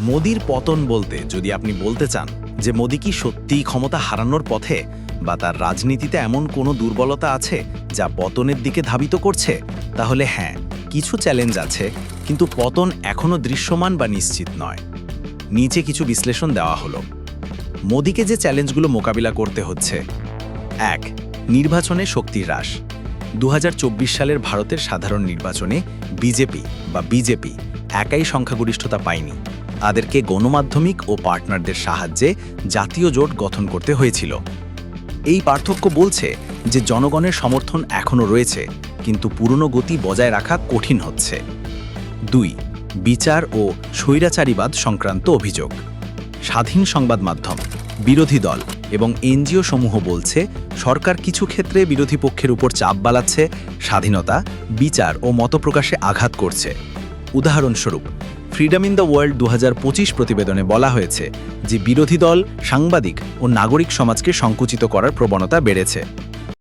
মোদির পতন বলতে যদি আপনি বলতে চান যে মোদি কি সত্যিই ক্ষমতা হারানোর পথে বা তার রাজনীতিতে এমন কোনো দুর্বলতা আছে যা পতনের দিকে ধাবিত করছে, তাহলে হ্যাঁ কিছু চ্যালেঞ্জ আছে, কিন্তু পতন এখনও দৃশ্যমান বা নিশ্চিত নয়। নিচে কিছু বিশ্লেষণ দেওয়া হলো। মোদিকে যে চ্যালেঞ্জগুলো মোকাবিলা করতে হচ্ছে। এক, নির্বাচনে শক্তি হ্রাস। দু হাজার চব্বিশ সালের ভারতের সাধারণ নির্বাচনে বিজেপি বা বিজেপি একাই সংখ্যাগরিষ্ঠতা পায়নি। তাদেরকে গণমাধ্যমিক ও পার্টনারদের সাহায্যে জাতীয় জোট গঠন করতে হয়েছিল। এই পার্থক্য বলছে যে জনগণের সমর্থন এখনও রয়েছে, কিন্তু পুরনো গতি বজায় রাখা কঠিন হচ্ছে। দুই, বিচার ও স্বৈরাচারীবাদ সংক্রান্ত অভিযোগ। স্বাধীন সংবাদ মাধ্যম, বিরোধী দল এবং এনজিও সমূহ বলছে, সরকার কিছু ক্ষেত্রে বিরোধী পক্ষের উপর চাপ বালাচ্ছে, স্বাধীনতা, বিচার ও মতপ্রকাশে আঘাত করছে। উদাহরণস্বরূপ ফ্রিডম ইন দ্য ওয়ার্ল্ড দু হাজার পঁচিশ প্রতিবেদনে বলা হয়েছে যে বিরোধী দল, সাংবাদিক ও নাগরিক সমাজকে সংকুচিত করার প্রবণতা বেড়েছে।